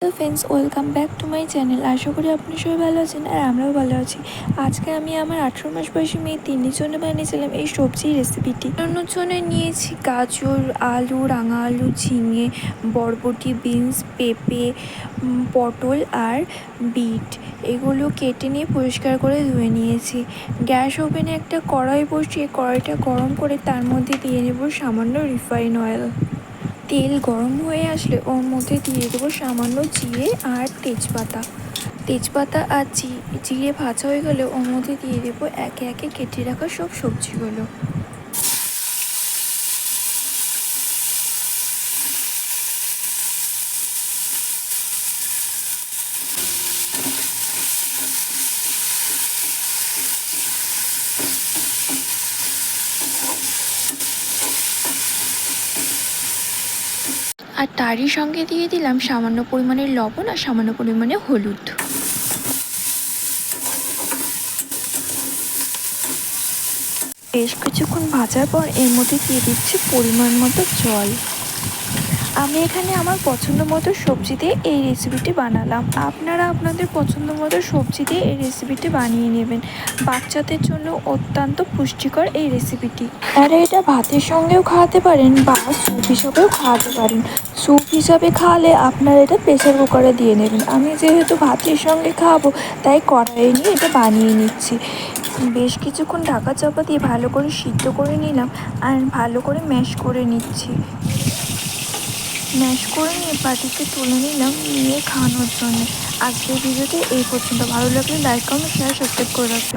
Hello friends welcome back to my channel আশা করি আপনি সবাই ভালো আছেন আর আমরাও ভালো আছি। আজকে আমি আমার আঠেরো মাস বয়সী মেয়ে তিন্নির জন্য বানিয়েছিলাম এই সবজির রেসিপিটি অন্য জন্য নিয়েছি গাজর, আলু, রাঙা আলু, ঝিঙে, বরবটি বিনস পেঁপে পটল আর বিট। এগুলো কেটে নিয়ে পরিষ্কার করে ধুয়ে নিয়েছি। গ্যাস ওভেনে একটা কড়াই বসিয়ে কড়াইটা গরম করে তার মধ্যে দিয়ে নেব সামান্য রিফাইন অয়েল। তেল গরম হয়ে আসলে ওর মধ্যে দিয়ে দেবো সামান্য জিরে আর তেজপাতা। তেজপাতা আর জিরে ভাজা হয়ে গেলে ওর মধ্যে দিয়ে দেবো একে একে কেটে রাখা সব সবজিগুলো। আর তারই সঙ্গে দিয়ে দিলাম সামান্য পরিমাণে লবণ আর সামান্য পরিমাণে হলুদ। বেশ কিছুক্ষণ ভাজার পর এর মধ্যে দিয়ে দিচ্ছি পরিমাণ মতো জল। আমি এখানে আমার পছন্দ মতো সবজি দিয়ে এই রেসিপিটি বানালাম। আপনারা আপনাদের পছন্দ মতো সবজি দিয়ে এই রেসিপিটি বানিয়ে নেবেন। বাচ্চাদের জন্য অত্যন্ত পুষ্টিকর এই রেসিপিটি আর এটা ভাতের সঙ্গেও খাওয়াতে পারেন বা স্যুপ হিসাবেও খাওয়াতে পারেন। স্যুপ হিসাবে খাওয়ালে আপনারা এটা প্রেসার কুকারে দিয়ে নেবেন। আমি যেহেতু ভাতের সঙ্গে খাওয়াবো তাই কড়াইয়ে নিয়ে এটা বানিয়ে নিচ্ছি। বেশ কিছুক্ষণ ঢাকা চাপা দিয়ে ভালো করে সিদ্ধ করে নিলাম আর ভালো করে ম্যাশ করে নিচ্ছি। ম্যাশ করে নিয়ে বাটিতে তুলে নিলাম, নিয়ে খাওয়ানোর জন্য। আজকের ভিডিওটি এই পর্যন্ত। ভালো লাগলে লাইক কমেন্ট শেয়ার সাবস্ক্রাইব করে রাখতে